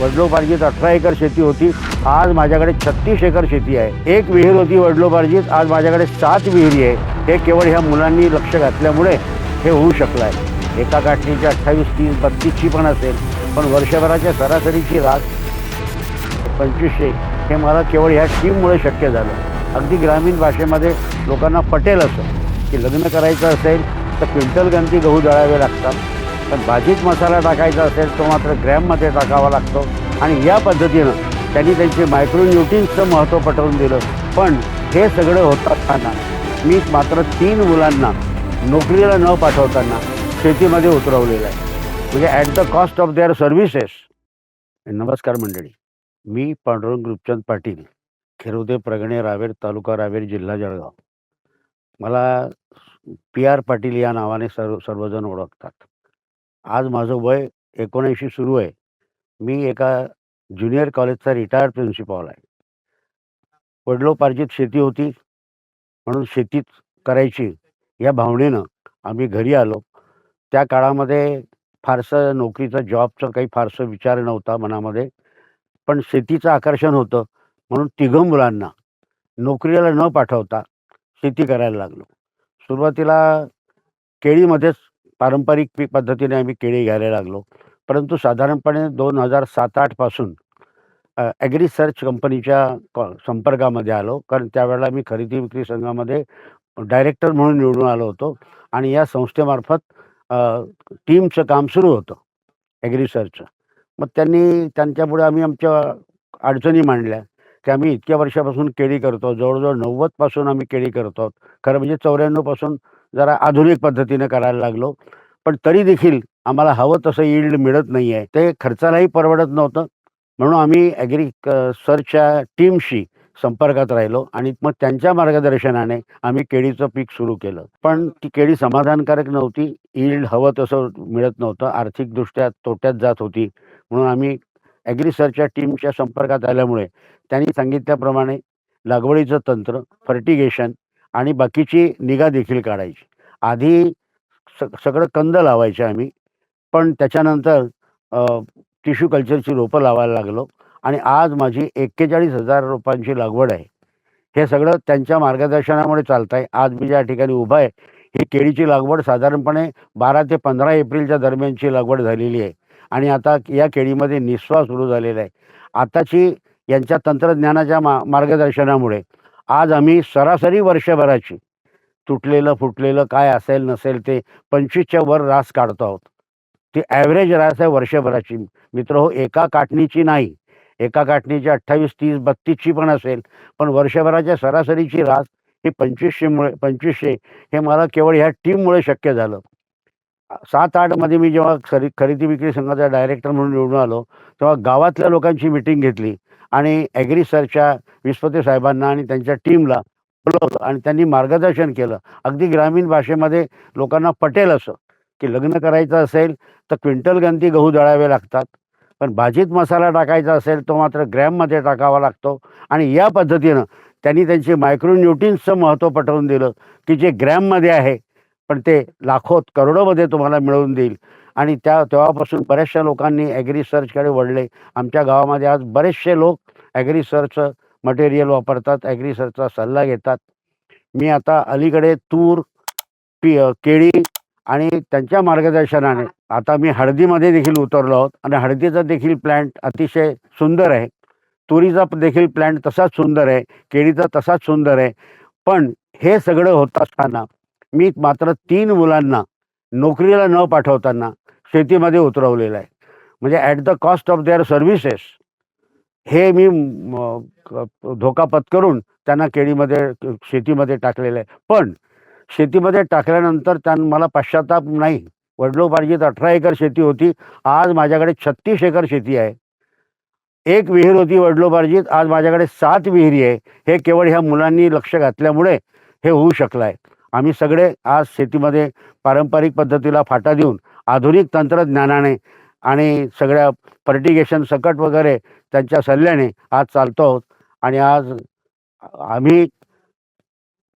वडलोपार्जित अठरा एकर शेती होती. आज माझ्याकडे छत्तीस एकर शेती आहे. एक विहीर होती वडलोपार्जित. आज माझ्याकडे सात विहिरी आहे. हे केवळ ह्या मुलांनी लक्ष घातल्यामुळे हे होऊ शकलं आहे. एका काठणीची अठ्ठावीस तीस बत्तीसची पण असेल. पण वर्षभराच्या सरासरीची रास पंचवीसशे. हे मला केवळ ह्या टीममुळे शक्य झालं. अगदी ग्रामीण भाषेमध्ये लोकांना पटेल असं की लग्न करायचं असेल तर क्विंटल गंती गहू दळावे लागतात. पण भाजीत मसाला टाकायचा असेल तो मात्र ग्रॅममध्ये टाकावा लागतो. आणि या पद्धतीनं त्यांनी त्यांचे मायक्रोन्युट्रिन्सचं महत्त्व पटवून दिलं. पण हे सगळं होत असताना मी मात्र तीन मुलांना नोकरीला न पाठवताना शेतीमध्ये उतरवलेलं आहे. म्हणजे at the cost of their services नमस्कार मंडळी. मी पांडुरंग रूपचंद पाटील खेरोदे प्रगणे रावेर तालुका रावेर जिल्हा जळगाव. मला पी आर पाटील या नावाने सर्व सर्वजण ओळखतात. आज माझं वय एकोणऐंशी सुरू आहे. मी एका ज्युनियर कॉलेजचा रिटायर्ड प्रिन्सिपॉल आहे. वडिलोपार्जित शेती होती. म्हणून शेतीच करायची या भावनेनं आम्ही घरी आलो. त्या काळामध्ये फारसं नोकरीचा जॉबचं काही फारसं विचार नव्हता मनामध्ये. पण शेतीचं आकर्षण होतं. म्हणून तिघं मुलांना नोकरीला न पाठवता शेती करायला लागलो. सुरुवातीला केळीमध्येच पारंपरिक पीक पद्धतीने आम्ही केळी घ्यायला लागलो. परंतु साधारणपणे दोन हजार सात आठपासून ॲग्री सर्च कंपनीच्या कॉ संपर्कामध्ये आलो. कारण त्यावेळेला मी खरेदी विक्री संघामध्ये डायरेक्टर म्हणून निवडून आलो होतो. आणि या संस्थेमार्फत टीमचं काम सुरू होतं ॲग्री सर्चचं मग त्यांनी त्यांच्यापुढे आम्ही आमच्या अडचणी मांडल्या की आम्ही इतक्या वर्षापासून केळी करतो. जवळजवळ नव्वदपासून आम्ही केळी करतो. खरं म्हणजे चौऱ्याण्णवपासून जरा आधुनिक पद्धतीने करायला लागलो. पण तरी देखील आम्हाला हवं तसं यील्ड मिळत नाही आहे ते खर्चालाही परवडत नव्हतं. म्हणून आम्ही ॲग्री सर्चच्या टीमशी संपर्कात राहिलो आणि मग त्यांच्या मार्गदर्शनाने आम्ही केळीचं पीक सुरू केलं. पण ती केळी समाधानकारक नव्हती. यील्ड हवं तसं मिळत नव्हतं. आर्थिकदृष्ट्या तोट्यात जात होती. म्हणून आम्ही ॲग्रिसरच्या टीमच्या संपर्कात आल्यामुळे त्यांनी सांगितल्याप्रमाणे लागवडीचं तंत्र फर्टिगेशन आणि बाकीची निगा देखील काढायची. आधी स सगळं कंद लावायचे आम्ही पण त्याच्यानंतर टिश्यू कल्चरची रोपं लावायला लागलो आणि आज माझी एक्केचाळीस हजार रोपांची लागवड आहे. हे सगळं त्यांच्या मार्गदर्शनामुळे चालतं आहे आज मी ज्या ठिकाणी उभा आहे ही केळीची लागवड साधारणपणे बारा ते पंधरा एप्रिलच्या दरम्यानची लागवड झालेली आहे. आणि आता या केळीमध्ये निस्वा सुरू झालेला आहे. आताची यांच्या तंत्रज्ञानाच्या मा मार्गदर्शनामुळे आज आम्ही सरासरी वर्षभराची तुटलेलं फुटलेलं काय असेल नसेल ते पंचवीसच्या वर रास काढतो आहोत. ती ॲव्हरेज रास आहे वर्षभराची. मित्र हो एका काटणीची नाही. एका काटणीची अठ्ठावीस तीस बत्तीसची पण असेल. पण वर्षभराच्या सरासरीची रास ही पंचवीसशेमुळे पंचवीसशे हे मला केवळ ह्या टीममुळे शक्य झालं. सात आठमध्ये मी जेव्हा खरी खरेदी विक्री संघाचा डायरेक्टर म्हणून निवडून आलो तेव्हा गावातल्या लोकांची मिटिंग घेतली. आणि ॲग्रीसरच्या विस्पती विस्पते साहेबांना आणि त्यांच्या टीमला बोलवलं आणि त्यांनी मार्गदर्शन केलं. अगदी ग्रामीण भाषेमध्ये लोकांना पटेल असं की लग्न करायचं असेल तर क्विंटल गंती गहू दळावे लागतात. पण भाजीत मसाला टाकायचा असेल तो मात्र ग्रॅममध्ये टाकावा लागतो. आणि या पद्धतीनं त्यांनी त्यांचे मायक्रोन्युट्रिन्सचं महत्त्व पटवून दिलं की जे ग्रॅममध्ये आहे पण ते लाखोत करोडोमध्ये तुम्हाला मिळवून देईल. आणि त्या तेव्हापासून बऱ्याचशा लोकांनी ॲग्री सर्चकडे वळले. आमच्या गावामध्ये आज बरेचसे लोक ॲग्री सर्चचं मटेरियल वापरतात ॲग्री सर्चचा सल्ला घेतात. मी आता अलीकडे तूर पी केळी आणि त्यांच्या मार्गदर्शनाने आता मी हळदीमध्ये देखील उतरलो आहोत आणि हळदीचा देखील प्लॅन्ट अतिशय सुंदर आहे. तुरीचा देखील प्लॅन्ट तसाच सुंदर आहे केळीचा तसाच सुंदर आहे. पण हे सगळं होत असताना मी मात्र तीन मुलांना नोकरीला न पाठवताना शेतीमध्ये उतरवलेलं आहे. म्हणजे at the cost of their services हे मी धोका पत्करून त्यांना केळीमध्ये शेतीमध्ये टाकलेलं आहे. पण शेतीमध्ये टाकल्यानंतर त्यां मला पश्चाताप नाही. वडिलोपार्जित अठरा एकर शेती होती. आज माझ्याकडे छत्तीस एकर शेती आहे. एक विहीर होती वडिलोपार्जित. आज माझ्याकडे सात विहिरी आहे. हे केवळ ह्या मुलांनी लक्ष घातल्यामुळे हे होऊ शकलं आहे. आम्ही सगळे आज शेतीमध्ये पारंपरिक पद्धतीला फाटा देऊन आधुनिक तंत्रज्ञानाने आणि सगळ्या फर्टिगेशन सकट वगैरे त्यांच्या सल्ल्याने आज चालतो आहोत. आणि आज आम्ही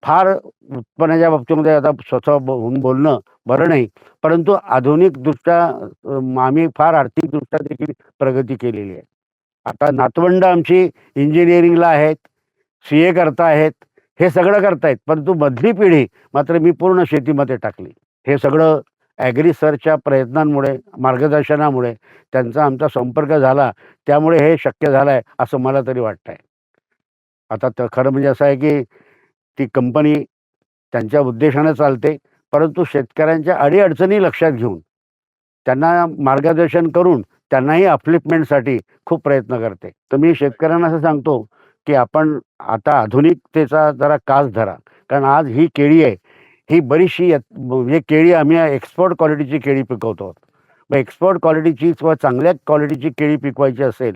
फार उत्पन्नाच्या बाबतीमध्ये आता स्वतः होऊन बोलणं बरं नाही. परंतु आधुनिकदृष्ट्या आम्ही फार आर्थिकदृष्ट्या देखील प्रगती केलेली आहे. आता नातवंड आमची इंजिनिअरिंगला आहेत सी ए करता आहेत हे सगळं करतायत परंतु मधली पिढी मात्र मी पूर्ण शेतीमध्ये टाकली. हे सगळं ॲग्री सरच्या प्रयत्नांमुळे मार्गदर्शनामुळे त्यांचा आमचा संपर्क झाला त्यामुळे हे शक्य झालं आहे असं मला तरी वाटतं आहे आता तर खरं म्हणजे असं आहे की ती कंपनी त्यांच्या उद्देशानं चालते परंतु शेतकऱ्यांच्या अडीअडचणी लक्षात घेऊन त्यांना मार्गदर्शन करून त्यांनाही अपलिफ्टमेंटसाठी खूप प्रयत्न करते. तर मी शेतकऱ्यांना असं सांगतो की आपण आता आधुनिकतेचा जरा कास धरा. कारण आज ही केळी आहे ही बरीचशी म्हणजे केळी आम्ही एक्सपोर्ट क्वालिटीची केळी पिकवतो. मग एक्सपोर्ट क्वालिटीची किंवा चांगल्या क्वालिटीची केळी पिकवायची असेल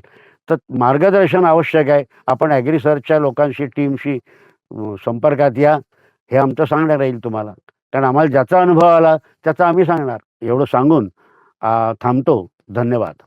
तर मार्गदर्शन आवश्यक आहे. आपण ॲग्रिसर्चच्या लोकांशी टीमशी संपर्कात या. हे आमचं सांगणार राहील तुम्हाला. कारण आम्हाला ज्याचा अनुभव आला त्याचा आम्ही सांगणार. एवढं सांगून थांबतो. धन्यवाद.